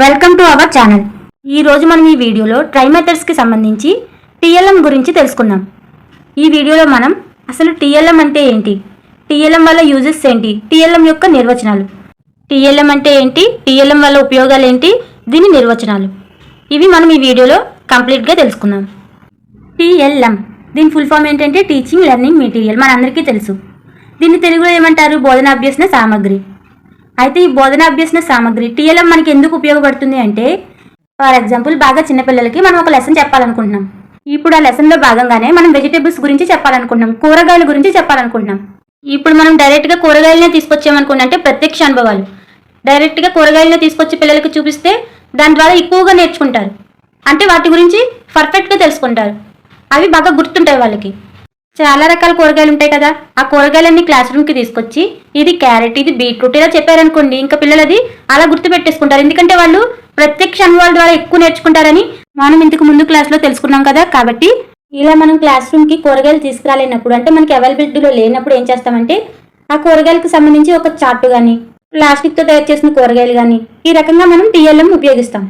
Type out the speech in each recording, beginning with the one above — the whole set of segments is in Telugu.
Welcome to our channel. ఈ రోజు మనం ఈ వీడియోలో ట్రై మెథడ్స్కి సంబంధించి టీఎల్ఎం గురించి తెలుసుకుందాం. ఈ వీడియోలో మనం అసలు టీఎల్ఎం అంటే ఏంటి? టీఎల్ఎం వల్ల యూజెస్ ఏంటి? టీఎల్ఎం యొక్క నిర్వచనాలు. టీఎల్ఎం అంటే ఏంటి? టీఎల్ఎం వల్ల ఉపయోగాలు ఏంటి? దీని నిర్వచనాలు. ఇవి మనం ఈ వీడియోలో కంప్లీట్గా తెలుసుకుందాం. టీఎల్ఎం. దీని ఫుల్ ఫామ్ ఏంటంటే టీచింగ్ లెర్నింగ్ మెటీరియల్ మనందరికీ తెలుసు. దీన్ని తెలుగులో ఏమంటారు? బోధన అభ్యసన సామగ్రి. అయితే ఈ బోధన అభ్యసన సామగ్రి టీఎల్ఎం మనకి ఎందుకు ఉపయోగపడుతుంది అంటే ఫర్ ఎగ్జాంపుల్ బాగా చిన్నపిల్లలకి మనం ఒక లెసన్ చెప్పాలనుకుంటున్నాం. ఇప్పుడు ఆ లెసన్లో భాగంగానే మనం వెజిటేబుల్స్ గురించి చెప్పాలనుకుంటున్నాం కూరగాయల గురించి చెప్పాలనుకుంటున్నాం. ఇప్పుడు మనం డైరెక్ట్గా కూరగాయలనే తీసుకొచ్చామనుకున్నాం అంటే ప్రత్యక్ష అనుభవాలు. డైరెక్ట్గా కూరగాయలనే తీసుకొచ్చి పిల్లలకి చూపిస్తే దాని ద్వారా ఎక్కువగా నేర్చుకుంటారు. అంటే వాటి గురించి పర్ఫెక్ట్గా తెలుసుకుంటారు. అవి బాగా గుర్తుంటాయి వాళ్ళకి. చాలా రకాల కూరగాయలు ఉంటాయి కదా. ఆ కూరగాయలన్నీ క్లాస్ రూమ్కి తీసుకొచ్చి ఇది క్యారెట్ ఇది బీట్రూట్ ఇలా చెప్పారనుకోండి. ఇంకా పిల్లలు అది అలా గుర్తు పెట్టేసుకుంటారు ఎందుకంటే వాళ్ళు ప్రత్యక్ష అనుభవాల ద్వారా ఎక్కువ నేర్చుకుంటారని మనం ఇంతకు ముందు క్లాస్లో తెలుసుకున్నాం కదా. కాబట్టి ఇలా మనం క్లాస్ రూమ్కి కూరగాయలు తీసుకురాలేనప్పుడు అంటే మనకి అవైలబిలిటీలో లేనప్పుడు ఏం చేస్తామంటే ఆ కూరగాయలకు సంబంధించి ఒక చార్ట్ కానీ ప్లాస్టిక్తో తయారు చేసిన కూరగాయలు కానీ ఈ రకంగా మనం టీఎల్ఎం ఉపయోగిస్తాం.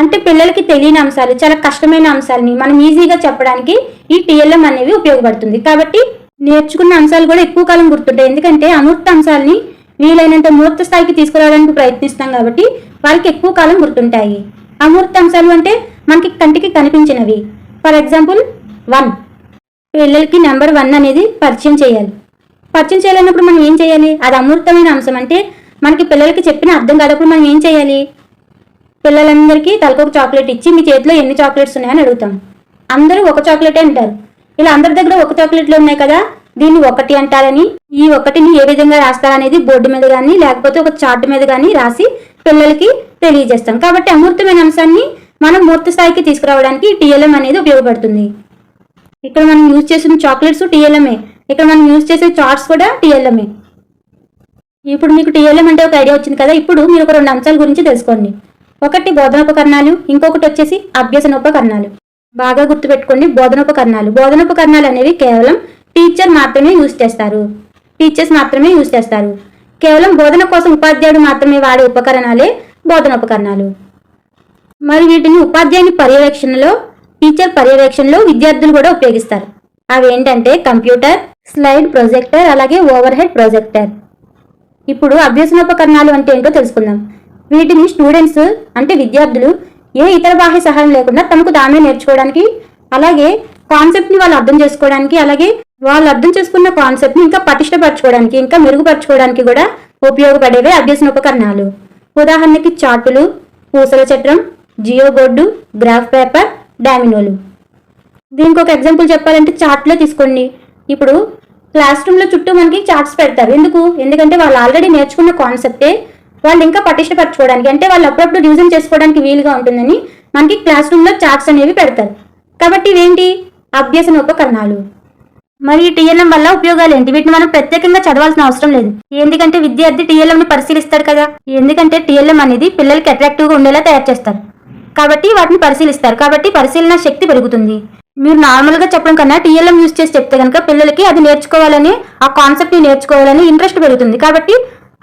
అంటే పిల్లలకి తెలియని అంశాలు చాలా కష్టమైన అంశాలని మనం ఈజీగా చెప్పడానికి ఈ టీఎల్ఎం అనేవి ఉపయోగపడుతుంది. కాబట్టి నేర్చుకున్న అంశాలు కూడా ఎక్కువ కాలం గుర్తుంటాయి. ఎందుకంటే అమూర్త అంశాలని వీలైనంత మూర్త స్థాయికి తీసుకురావడానికి ప్రయత్నిస్తాం కాబట్టి వాళ్ళకి ఎక్కువ కాలం గుర్తుంటాయి. అమూర్త అంశాలు అంటే మనకి కంటికి కనిపించినవి. For example one. పిల్లలకి నెంబర్ వన్ అనేది పరిచయం చేయాలి. పరిచయం చేయాలన్నప్పుడు మనం ఏం చేయాలి? అది అమూర్తమైన అంశం అంటే మనకి పిల్లలకి చెప్పిన అర్థం కాదప్పుడు మనం ఏం చేయాలి? పిల్లలందరికీ తలకొక చాక్లెట్ ఇచ్చి మీ చేతిలో ఎన్ని చాక్లెట్స్ ఉన్నాయని అడుగుతాం. అందరూ ఒక చాక్లెటే అంటారు. ఇలా అందరి దగ్గర ఒక చాక్లెట్లు ఉన్నాయి కదా దీన్ని ఒకటి అంటారని ఈ ఒకటిని ఏ విధంగా రాస్తారనేది బోర్డు మీద కానీ లేకపోతే ఒక చార్ట్ మీద కానీ రాసి పిల్లలకి తెలియజేస్తాం. కాబట్టి అమూర్తమైన అంశాన్ని మనం మూర్త స్థాయికి తీసుకురావడానికి టీఎల్ఎం అనేది ఉపయోగపడుతుంది. ఇక్కడ మనం యూజ్ చేసిన చాక్లెట్స్ టీఎల్ఎంఏ. ఇక్కడ మనం యూజ్ చేసే చార్ట్స్ కూడా టీఎల్ఎంఏ. ఇప్పుడు మీకు టీఎల్ఎం అంటే ఒక ఐడియా వచ్చింది కదా ఇప్పుడు మీరు ఒక రెండు అంశాల గురించి తెలుసుకోండి. ఒకటి బోధనోపకరణాలు ఇంకొకటి వచ్చేసి అభ్యసనోపకరణాలు. బాగా గుర్తుపెట్టుకోండి బోధనోపకరణాలు. బోధనోపకరణాలు అనేవి కేవలం టీచర్ మాత్రమే యూజ్ చేస్తారు. టీచర్స్ మాత్రమే యూజ్ చేస్తారు. కేవలం బోధన కోసం ఉపాధ్యాయుడు మాత్రమే వాడే ఉపకరణాలే బోధనోపకరణాలు. మరి వీటిని ఉపాధ్యాయుని పర్యవేక్షణలో టీచర్ పర్యవేక్షణలో విద్యార్థులు కూడా ఉపయోగిస్తారు. అవి ఏంటంటే కంప్యూటర్ స్లైడ్ ప్రొజెక్టర్ అలాగే ఓవర్ హెడ్ ప్రొజెక్టర్ ఇప్పుడు అభ్యసనోపకరణాలు అంటే ఏంటో తెలుసుకుందాం. వీటిని స్టూడెంట్స్ అంటే విద్యార్థులు ఏ ఇతర బాహ్య సహాయం లేకుండా తమకు తామే నేర్చుకోవడానికి అలాగే కాన్సెప్ట్ని వాళ్ళు అర్థం చేసుకోవడానికి అలాగే వాళ్ళు అర్థం చేసుకున్న కాన్సెప్ట్ని ఇంకా పటిష్టపరచుకోవడానికి ఇంకా మెరుగుపరచుకోవడానికి కూడా ఉపయోగపడేవే అభ్యసనోపకరణాలు ఉదాహరణకి చార్టులు పూసల చట్రం జియో బోర్డు గ్రాఫ్ పేపర్ డామినోలు. దీనికి ఒక ఎగ్జాంపుల్ చెప్పాలంటే చార్ట్లో తీసుకోండి. ఇప్పుడు క్లాస్ రూమ్లో చుట్టూ మనకి చార్ట్స్ పెడతారు. ఎందుకు? ఎందుకంటే వాళ్ళు ఆల్రెడీ నేర్చుకున్న కాన్సెప్టే వాళ్ళు ఇంకా పటిష్టపరచుకోవడానికి అంటే వాళ్ళు అప్పుడప్పుడు రివిజన్ చేసుకోవడానికి వీలుగా ఉంటుందని మనకి క్లాస్ రూమ్లో చార్ట్స్ అనేవి పెడతారు. కాబట్టి ఇవేంటి? అభ్యసన ఉపకరణాలు. మరి ఈ టీఎల్ఎం వల్ల ఉపయోగాలు ఏంటి? వీటిని మనం ప్రత్యేకంగా చదవాల్సిన అవసరం లేదు. ఎందుకంటే విద్యార్థి టీఎల్ఎంని పరిశీలిస్తారు పరిశీలిస్తాడు కదా. ఎందుకంటే టీఎల్ఎం అనేది పిల్లలకి అట్రాక్టివ్గా ఉండేలా తయారు చేస్తారు. కాబట్టి వాటిని పరిశీలిస్తారు. కాబట్టి పరిశీలన శక్తి పెరుగుతుంది. మీరు నార్మల్గా చెప్పడం కన్నా టీఎల్ఎం యూస్ చేసి చెప్తే కనుక పిల్లలకి అది నేర్చుకోవాలని ఆ కాన్సెప్ట్ని నేర్చుకోవాలని ఇంట్రెస్ట్ పెరుగుతుంది. కాబట్టి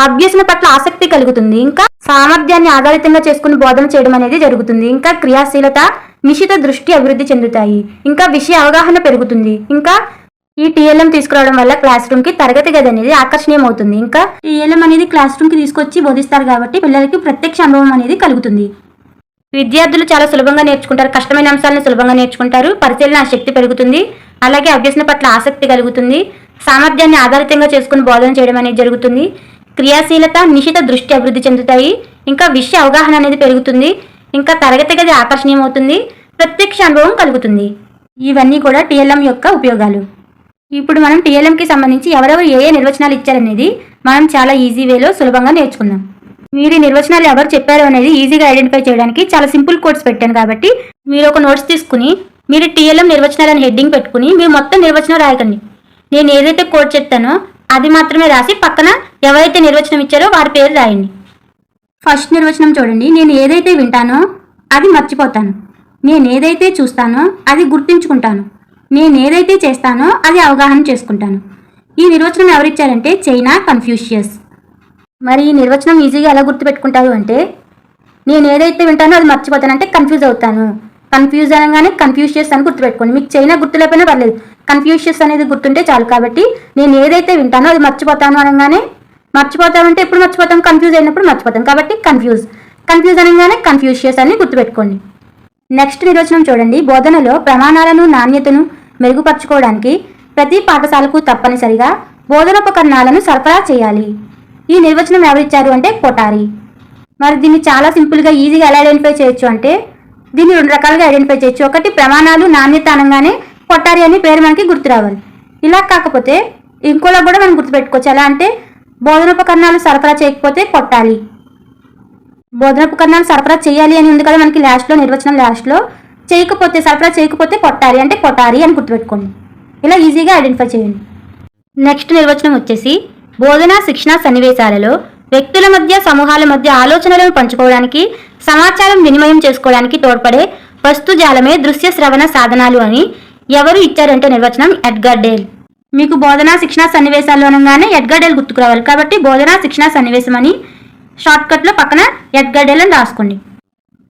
అభ్యసన పట్ల ఆసక్తి కలుగుతుంది. ఇంకా సామర్థ్యాన్ని ఆధారితంగా చేసుకుని బోధన చేయడం అనేది జరుగుతుంది. ఇంకా క్రియాశీలత నిశిత దృష్టి అభివృద్ధి చెందుతాయి. ఇంకా విషయ అవగాహన పెరుగుతుంది. ఇంకా ఈ టీఎల్ఎం తీసుకురావడం వల్ల క్లాస్ రూమ్కి తరగతి గది అనేది ఆకర్షణీయం అవుతుంది ఇంకా టీఎల్ఎం అనేది క్లాస్ రూమ్కి తీసుకొచ్చి బోధిస్తారు కాబట్టి పిల్లలకి ప్రత్యక్ష అనుభవం అనేది కలుగుతుంది. విద్యార్థులు చాలా సులభంగా నేర్చుకుంటారు. కష్టమైన అంశాలను సులభంగా నేర్చుకుంటారు. పరిశీలన శక్తి పెరుగుతుంది. అలాగే అభ్యసన పట్ల ఆసక్తి కలుగుతుంది. సామర్థ్యాన్ని ఆధారితంగా చేసుకుని బోధన చేయడం అనేది జరుగుతుంది. క్రియాశీలత నిశిత దృష్టి అభివృద్ధి చెందుతాయి. ఇంకా విషయ అవగాహన అనేది పెరుగుతుంది. ఇంకా తరగతి గది ఆకర్షణీయమవుతుంది. ప్రత్యక్ష అనుభవం కలుగుతుంది. ఇవన్నీ కూడా టీఎల్ఎం యొక్క ఉపయోగాలు. ఇప్పుడు మనం టీఎల్ఎంకి సంబంధించి ఎవరెవరు ఏ ఏ నిర్వచనాలు ఇచ్చారనేది మనం చాలా ఈజీ వేలో సులభంగా నేర్చుకుందాం. మీరు నిర్వచనాలు ఎవరు చెప్పారు అనేది ఈజీగా ఐడెంటిఫై చేయడానికి చాలా సింపుల్ కోడ్స్ పెట్టాను కాబట్టి మీరు ఒక నోట్స్ తీసుకుని మీరు టీఎల్ఎం నిర్వచనాలను హెడ్డింగ్ పెట్టుకుని మీరు మొత్తం నిర్వచనం రాయకండి. నేను ఏదైతే కోడ్ చెప్తానో అది మాత్రమే రాసి పక్కన ఎవరైతే నిర్వచనం ఇచ్చారో వారి పేరు రాయండి. ఫస్ట్ నిర్వచనం చూడండి. నేను ఏదైతే వింటానో అది మర్చిపోతాను. నేను ఏదైతే చూస్తానో అది గుర్తుంచుకుంటాను. నేను ఏదైతే చేస్తానో అది అవగాహన చేసుకుంటాను. ఈ నిర్వచనం ఎవరిచ్చారంటే చైనా కన్ఫ్యూషియస్. మరి ఈ నిర్వచనం ఈజీగా ఎలా గుర్తుపెట్టుకుంటారు అంటే నేను ఏదైతే వింటానో అది మర్చిపోతాను అంటే కన్ఫ్యూజ్ అవుతాను. కన్ఫ్యూజ్ అనగానే కన్ఫ్యూజ్ చేస్తాను గుర్తుపెట్టుకోండి. మీకు చైనా గుర్తులేకపోయినా పర్లేదు. కన్ఫ్యూషియస్ అనేది గుర్తుంటే చాలు కాబట్టి నేను ఏదైతే వింటానో అది మర్చిపోతాను అనగానే మర్చిపోతామంటే ఎప్పుడు మర్చిపోతాం? కన్ఫ్యూజ్ అయినప్పుడు మర్చిపోతాం. కాబట్టి కన్ఫ్యూజ్ కన్ఫ్యూజ్ అనగానే కన్ఫ్యూషియస్ అని గుర్తుపెట్టుకోండి. నెక్స్ట్ నిర్వచనం చూడండి. బోధనలో ప్రమాణాలను నాణ్యతను మెరుగుపరచుకోవడానికి ప్రతి పాఠశాలకు తప్పనిసరిగా బోధనోపకరణాలను సరఫరా చేయాలి. ఈ నిర్వచనం ఎవరిచ్చారు అంటే కొటారి. మరి దీన్ని చాలా సింపుల్గా ఈజీగా ఎలా ఐడెంటిఫై చేయొచ్చు అంటే దీన్ని రెండు రకాలుగా ఐడెంటిఫై చేయొచ్చు. ఒకటి ప్రమాణాలు నాణ్యత అనగానే కొట్టారి అని పేరు మనకి గుర్తు రావాలి. ఇలా కాకపోతే ఇంకోలా కూడా మనం గుర్తుపెట్టుకోవచ్చు. ఎలా అంటే బోధనోపకరణాలు సరఫరా చేయకపోతే కొట్టాలి. బోధనోపకరణాలు సరఫరా చేయాలి అని ఉంది కదా మనకి లాస్ట్లో నిర్వచనం లాస్ట్లో చేయకపోతే సరఫరా చేయకపోతే కొట్టాలి అంటే కొట్టాలి అని గుర్తుపెట్టుకోండి. ఇలా ఈజీగా ఐడెంటిఫై చేయండి. నెక్స్ట్ నిర్వచనం వచ్చేసి బోధన శిక్షణ సన్నివేశాలలో వ్యక్తుల మధ్య సమూహాల మధ్య ఆలోచనలను పంచుకోవడానికి సమాచారం వినిమయం చేసుకోవడానికి తోడ్పడే వస్తుజాలమే దృశ్య శ్రవణ సాధనాలు అని ఎవరు ఇచ్చారంటే నిర్వచనం ఎడ్గర్డేల్ మీకు బోధనా శిక్షణ సన్నివేశాలు అనగానే ఎడ్గర్ గుర్తుకు రావాలి కాబట్టి బోధనా శిక్షణ సన్నివేశం అని షార్ట్కట్లో పక్కన ఎడ్గర్డేల్ అని రాసుకోండి.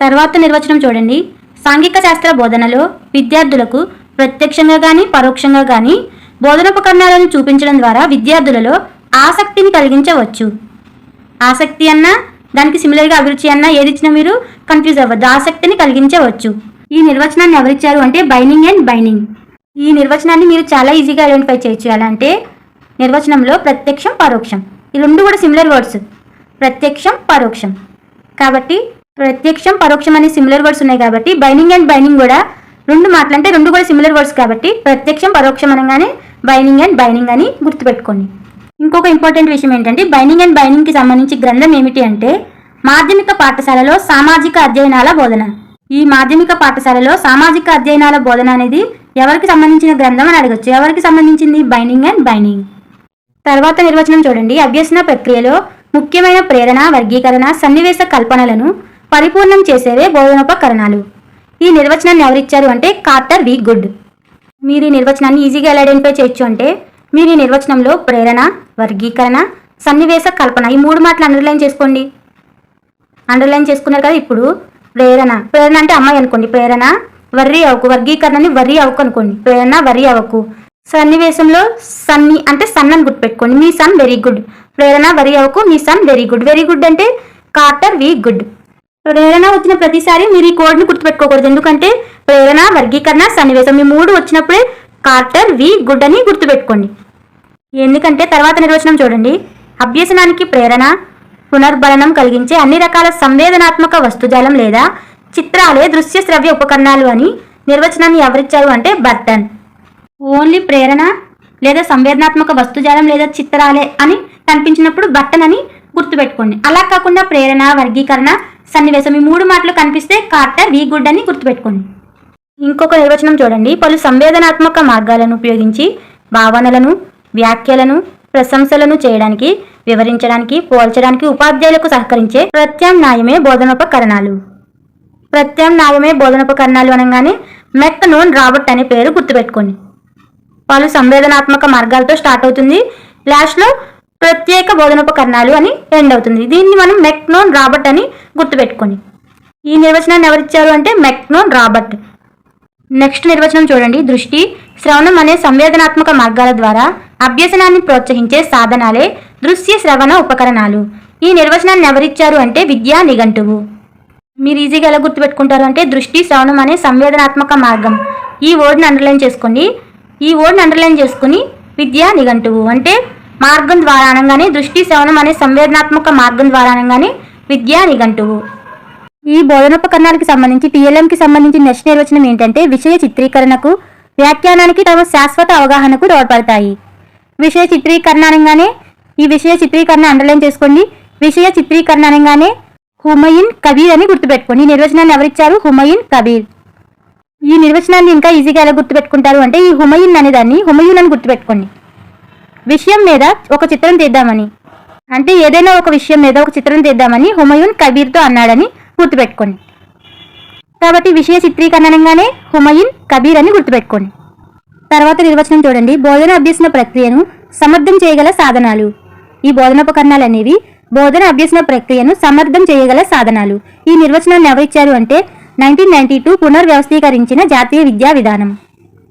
తర్వాత నిర్వచనం చూడండి. సాంఘిక శాస్త్ర బోధనలో విద్యార్థులకు ప్రత్యక్షంగా కానీ పరోక్షంగా కానీ బోధనోపకరణాలను చూపించడం ద్వారా విద్యార్థులలో ఆసక్తిని కలిగించవచ్చు. ఆసక్తి అన్నా దానికి సిమిలర్గా అభిరుచి అన్నా ఏది ఇచ్చినా మీరు కన్ఫ్యూజ్ అవ్వద్దు. ఆసక్తిని కలిగించవచ్చు. ఈ నిర్వచనాన్ని ఎవరిచ్చారు అంటే బైనింగ్ అండ్ బైనింగ్. ఈ నిర్వచనాన్ని మీరు చాలా ఈజీగా ఐడెంటిఫై చేయొచ్చు. ఎలా అంటే నిర్వచనంలో ప్రత్యక్షం పరోక్షం. ఈ రెండు కూడా సిమిలర్ వర్డ్స్ ప్రత్యక్షం పరోక్షం. కాబట్టి ప్రత్యక్షం పరోక్షం అనే సిమిలర్ వర్డ్స్ ఉన్నాయి కాబట్టి బైనింగ్ అండ్ బైనింగ్ కూడా రెండు మాటలంటే రెండు కూడా సిమిలర్ వర్డ్స్ కాబట్టి ప్రత్యక్షం పరోక్షం అనగానే బైనింగ్ అండ్ బైనింగ్ అని గుర్తుపెట్టుకోండి. ఇంకొక ఇంపార్టెంట్ విషయం ఏంటంటే బైనింగ్ అండ్ బైనింగ్కి సంబంధించి గ్రంథం ఏమిటి అంటే మాధ్యమిక పాఠశాలలో సామాజిక అధ్యయనాల బోధన. ఈ మాధ్యమిక పాఠశాలలో సామాజిక అధ్యయనాల బోధన అనేది ఎవరికి సంబంధించిన గ్రంథం అని అడగచ్చు. ఎవరికి సంబంధించింది? Binding and binding. తర్వాత నిర్వచనం చూడండి. అభ్యసన ప్రక్రియలో ముఖ్యమైన ప్రేరణ వర్గీకరణ సన్నివేశ కల్పనలను పరిపూర్ణం చేసేవే బోధనోపకరణాలు. ఈ నిర్వచనాన్ని ఎవరిచ్చారు అంటే కార్టర్ వి గుడ్. మీరు ఈ నిర్వచనాన్ని ఈజీగా ఎలా ఐడెంటిఫై చేయొచ్చు అంటే మీరు ఈ నిర్వచనంలో ప్రేరణ వర్గీకరణ సన్నివేశ కల్పన ఈ మూడు మాటలు అండర్లైన్ చేసుకోండి. అండర్లైన్ చేసుకున్నారు కదా ఇప్పుడు. ప్రేరణ. ప్రేరణ అంటే అమ్మాయి అనుకోండి. ప్రేరణ వర్రి అవకు వర్గీకరణని వర్రి అవకు అనుకోండి. ప్రేరణ వర్రి అవకు సన్నివేశంలో సన్ని అంటే సన్ అని గుర్తుపెట్టుకోండి. మీ సన్ వెరీ గుడ్. ప్రేరణ వరి అవకు మీ sun very good. Very good అంటే కార్టర్ వి గుడ్. ప్రేరణ వచ్చిన ప్రతిసారి మీరు ఈ కోడ్ని గుర్తుపెట్టుకోకూడదు. ఎందుకంటే ప్రేరణ వర్గీకరణ సన్నివేశం ఈ మూడు వచ్చినప్పుడే కార్టర్ వి గుడ్ అని గుర్తుపెట్టుకోండి. ఎందుకంటే తర్వాత నిర్వచనం చూడండి. అభ్యసనానికి ప్రేరణ పునర్బలనం కలిగించే అన్ని రకాల సంవేదనాత్మక వస్తుజాలం లేదా చిత్రాలే దృశ్య శ్రవ్య ఉపకరణాలు అని నిర్వచనాన్ని ఎవరిచ్చారు అంటే బర్టన్. ఓన్లీ ప్రేరణ లేదా సంవేదనాత్మక వస్తుజాలం లేదా చిత్రాలే అని కనిపించినప్పుడు బర్టన్ అని గుర్తుపెట్టుకోండి. అలా కాకుండా ప్రేరణ వర్గీకరణ సన్నివేశం ఈ మూడు మాటలు కనిపిస్తే కార్టర్ వి గుడ్ అని గుర్తుపెట్టుకోండి. ఇంకొక నిర్వచనం చూడండి. పలు సంవేదనాత్మక మార్గాలను ఉపయోగించి భావనలను వ్యాఖ్యలను ప్రశంసలను చేయడానికి వివరించడానికి పోల్చడానికి ఉపాధ్యాయులకు సహకరించే ప్రత్యామ్నాయమే బోధనోపకరణాలు. ప్రత్యామ్నాయమే బోధనోపకరణాలు అనగానే మెక్ నోన్ రాబర్ట్ అనే పేరు గుర్తుపెట్టుకోండి. పలు సంవేదనాత్మక మార్గాలతో స్టార్ట్ అవుతుంది. లాస్ట్లో ప్రత్యేక బోధనోపకరణాలు అని ఎండ్ అవుతుంది. దీన్ని మనం మెక్నోన్ రాబర్ట్ అని గుర్తుపెట్టుకోండి. ఈ నిర్వచనాన్ని ఎవరిచ్చారు అంటే మెక్నోన్ రాబర్ట్ నెక్స్ట్ నిర్వచనం చూడండి. దృష్టి శ్రవణం అనే సంవేదనాత్మక మార్గాల ద్వారా అభ్యసనాన్ని ప్రోత్సహించే సాధనాలే దృశ్య శ్రవణ ఉపకరణాలు. ఈ నిర్వచనాన్ని ఎవరిచ్చారు అంటే విద్యా నిఘంటువు. మీరు ఈజీగా ఎలా గుర్తుపెట్టుకుంటారు అంటే దృష్టి శ్రవణం అనే సంవేదనాత్మక మార్గం. ఈ వర్డ్ని అండర్లైన్ చేసుకోండి ఈ వర్డ్ని అండర్లైన్ చేసుకుని విద్యా నిఘంటువు అంటే మార్గం ద్వారా అనగానే దృష్టి శ్రవణం అనే సంవేదనాత్మక మార్గం ద్వారా అనగానే విద్యా నిఘంటువు. ఈ బోధనోపకరణాలకు సంబంధించి టీఎల్ఎంకి సంబంధించి నెక్స్ట్ నిర్వచనం ఏంటంటే విషయ చిత్రీకరణకు వ్యాఖ్యానానికి తమ శాశ్వత అవగాహనకు తోడ్పడతాయి. విషయ చిత్రీకరణ అనగానే ఈ విషయ చిత్రీకరణ అండర్లైన్ చేసుకోండి. విషయ చిత్రీకరణ అనగానే హుమయిన్ కబీర్ అని గుర్తుపెట్టుకోండి. ఈ నిర్వచనాన్ని ఎవరిచ్చారు? హుమయిన్ కబీర్. ఈ నిర్వచనాన్ని ఇంకా ఈజీగా ఎలా గుర్తుపెట్టుకుంటారు అంటే ఈ హుమయిన్ అనేదాన్ని హుమయూన్ అని గుర్తుపెట్టుకోండి. విషయం మీద ఒక చిత్రం తీద్దామని. అంటే ఏదైనా ఒక విషయం మీద ఒక చిత్రం తీద్దామని హుమయూన్ కబీర్తో అన్నాడని గుర్తుపెట్టుకోండి. కాబట్టి విషయ చిత్రీకరణ హుమయున్ కబీర్ అని గుర్తుపెట్టుకోండి. తర్వాత నిర్వచనం చూడండి. బోధన అభ్యసన ప్రక్రియను సమర్థం చేయగల సాధనాలు. ఈ బోధనోపకరణాలు అనేవి బోధన అభ్యసన ప్రక్రియను సమర్థం చేయగల సాధనాలు. ఈ నిర్వచనాన్ని ఎవరిచ్చారు అంటే నైన్టీన్ నైన్టీ టూ పునర్వ్యవస్థీకరించిన జాతీయ విద్యా విధానం.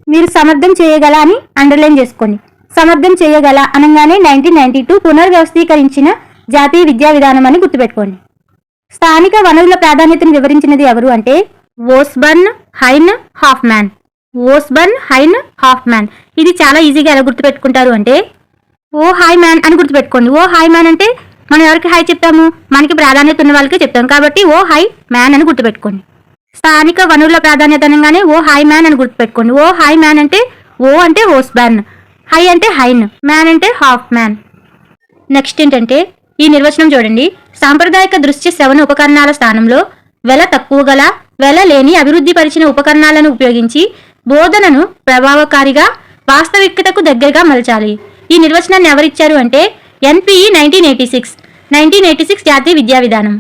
మీరు సమర్థం చేయగల అని అండర్లైన్ చేసుకోండి. సమర్థం చేయగల అనగానే నైన్టీన్ నైన్టీ టూ పునర్వ్యవస్థీకరించిన జాతీయ విద్యా విధానం అని గుర్తుపెట్టుకోండి. స్థానిక వనరుల ప్రాధాన్యతను వివరించినది ఎవరు అంటే ఓస్బర్న్ హైన్ హాఫ్మ్యాన్. ఓస్బర్న్ హైన్ హాఫ్మ్యాన్. ఇది చాలా ఈజీగా ఎలా గుర్తుపెట్టుకుంటారు అంటే ఓ హాయ్ మ్యాన్ అని గుర్తుపెట్టుకోండి. ఓ హాయ్ మ్యాన్ అంటే మనం ఎవరికి హాయ్ చెప్తాము? మనకి ప్రాధాన్యత ఉన్న వాళ్ళకి చెప్తాం. కాబట్టి ఓ హాయ్ మ్యాన్ అని గుర్తుపెట్టుకోండి. స్థానిక వనరుల ప్రాధాన్యత అనగానే ఓ హాయ్ మ్యాన్ అని గుర్తుపెట్టుకోండి. ఓ హాయ్ మ్యాన్ అంటే ఓ అంటే ఓస్బర్న్. హై అంటే హైన్. మ్యాన్ అంటే హాఫ్ మ్యాన్ నెక్స్ట్ ఏంటంటే ఈ నిర్వచనం చూడండి. సాంప్రదాయక దృశ్య శ్రవణ ఉపకరణాల స్థానంలో వెల తక్కువ గల వెల లేని అభివృద్ధి పరిచిన ఉపకరణాలను ఉపయోగించి బోధనను ప్రభావకారిగా వాస్తవికతకు దగ్గరగా మలచాలి. ఈ నిర్వచనాన్ని ఎవరిచ్చారు అంటే NPE nineteen eighty six. Nineteen eighty six జాతీయ విద్యా విధానం.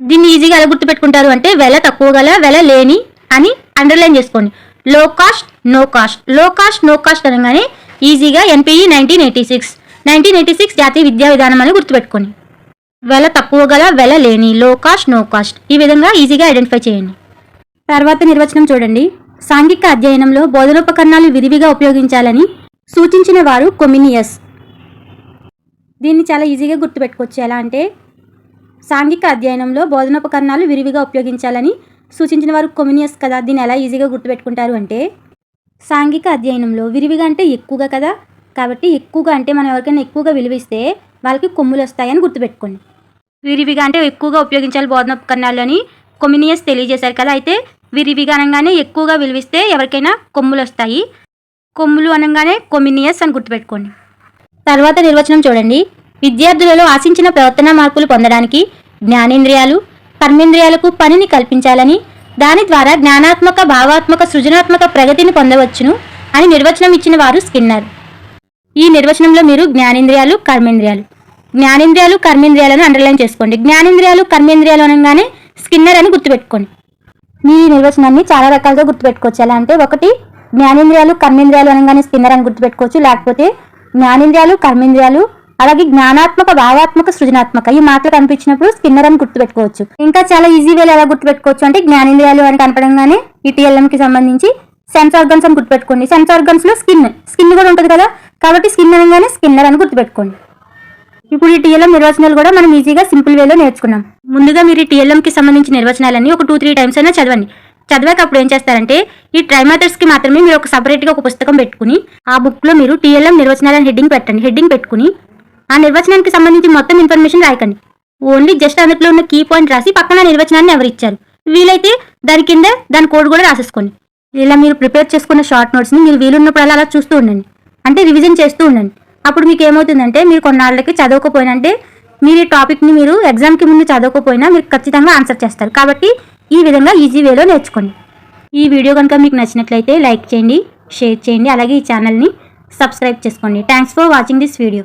దీన్ని ఈజీగా ఎలా గుర్తుపెట్టుకుంటారు అంటే వెల తక్కువ గల వెల లేని అని అండర్లైన్ చేసుకోండి. Low cost no cost. Low cost no cost అనగానే ఈజీగా NPE nineteen eighty six. Nineteen eighty six జాతీయ విద్యా విధానం అని గుర్తుపెట్టుకోండి. వెల తక్కువ గల వెల లేని లో కాస్ట్ నో కాస్ట్ ఈ విధంగా ఈజీగా ఐడెంటిఫై చేయండి. తర్వాత నిర్వచనం చూడండి. సాంఘిక అధ్యయనంలో బోధనోపకరణాలు విరివిగా ఉపయోగించాలని సూచించిన వారు కొమినియస్. దీన్ని చాలా ఈజీగా గుర్తుపెట్టుకోవచ్చు. ఎలా అంటే సాంఘిక అధ్యయనంలో బోధనోపకరణాలు విరివిగా ఉపయోగించాలని సూచించిన వారు కొమినియస్ కదా. దీన్ని ఎలా ఈజీగా గుర్తుపెట్టుకుంటారు అంటే సాంఘిక అధ్యయనంలో విరివిగా అంటే ఎక్కువగా కదా. కాబట్టి ఎక్కువగా అంటే మనం ఎవరికైనా ఎక్కువగా విలువిస్తే వాళ్ళకి కొమ్ములు వస్తాయని గుర్తుపెట్టుకోండి. విరివిగా అంటే ఎక్కువగా ఉపయోగించాలి బోధనోపకరణాలు అని కొమినియస్ తెలియజేశారు కదా. అయితే విరివిగా అనగానే ఎక్కువగా విలువిస్తే ఎవరికైనా కొమ్ములు వస్తాయి. కొమ్ములు అనగానే కొమినియస్ అని గుర్తుపెట్టుకోండి. తర్వాత నిర్వచనం చూడండి. విద్యార్థులలో ఆశించిన ప్రవర్తన మార్పులు పొందడానికి జ్ఞానేంద్రియాలు కర్మేంద్రియాలకు పనిని కల్పించాలని దాని ద్వారా జ్ఞానాత్మక భావాత్మక సృజనాత్మక ప్రగతిని పొందవచ్చును అని నిర్వచనం ఇచ్చిన వారు స్కిన్నర్. ఈ నిర్వచనంలో మీరు జ్ఞానేంద్రియాలు కర్మేంద్రియాలు. జ్ఞానేంద్రియాలు కర్మేంద్రియాలను అండర్లైన్ చేసుకోండి. జ్ఞానేంద్రియాలు కర్మేంద్రియాలు అనగానే స్కిన్నర్ అని గుర్తుపెట్టుకోండి. మీ ఈ నిర్వచనాన్ని చాలా రకాలుగా గుర్తుపెట్టుకోవచ్చు. ఎలా అంటే ఒకటి జ్ఞానేంద్రియాలు కర్మేంద్రియాలు అనగానే స్కిన్నర్ అని గుర్తుపెట్టుకోవచ్చు. లేకపోతే జ్ఞానేంద్రియాలు కర్మేంద్రియాలు అలాగే జ్ఞానాత్మక భావాత్మక సృజనాత్మక ఈ మాటలు కనిపించినప్పుడు స్కిన్నర్ అని గుర్తుపెట్టుకోవచ్చు. ఇంకా చాలా ఈజీ వేలు ఎలా గుర్తుపెట్టుకోవచ్చు అంటే జ్ఞానేంద్రియాలు అని కనపడంగానే ఈ సంబంధించి సెన్స్ ఆర్గన్స్ అని గుర్తుపెట్టుకోండి. సెన్స్ ఆర్గన్స్లో స్కిన్ స్కిన్ కూడా ఉంటుంది కదా? కాబట్టి స్కిన్ అనగానే స్కిన్నర్ అని గుర్తుపెట్టుకోండి. ఇప్పుడు ఈ టీఎల్ఎం నిర్వచనాలు కూడా మనం ఈజీగా సింపుల్ వేలో నేర్చుకున్నాం. ముందుగా మీరు ఈ టీఎల్ఎంకి కి సంబంధించిన నిర్వచనాలన్నీ ఒక టూ త్రీ టైమ్స్ అయినా చదవండి. చదివాక అప్పుడు ఏం చేస్తారంటే ఈ ట్రైమాథర్స్కి మాత్రమే మీరు ఒక సపరేట్గా ఒక పుస్తకం పెట్టుకుని ఆ బుక్లో మీరు టీఎల్ఎం నిర్వచనాలని హెడ్డింగ్ పెట్టండి. హెడ్డింగ్ పెట్టుకుని ఆ నిర్వచనానికి సంబంధించి మొత్తం ఇన్ఫర్మేషన్ రాయకండి. ఓన్లీ జస్ట్ అందులో ఉన్న కీ పాయింట్ రాసి పక్కన నిర్వచనాన్ని ఎవరు ఇచ్చారు. వీలైతే దాని కింద దాని కోడ్ కూడా రాసేసుకోండి. ఇలా మీరు ప్రిపేర్ చేసుకున్న షార్ట్ నోట్స్ని మీరు వీలున్నప్పుడు అలా అలా చూస్తూ ఉండండి. అంటే రివిజన్ చేస్తూ ఉండండి. అప్పుడు మీకు ఏమవుతుందంటే మీరు కొన్నాళ్ళకి చదవకపోయినా అంటే మీరు ఈ టాపిక్ని మీరు ఎగ్జామ్కి ముందు చదవకపోయినా మీరు ఖచ్చితంగా ఆన్సర్ చేస్తారు. కాబట్టి ఈ విధంగా ఈజీ వేలో నేర్చుకోండి. ఈ వీడియో కనుక మీకు నచ్చినట్లయితే లైక్ చేయండి షేర్ చేయండి అలాగే ఈ ఛానల్ని సబ్స్క్రైబ్ చేసుకోండి. Thanks for watching this video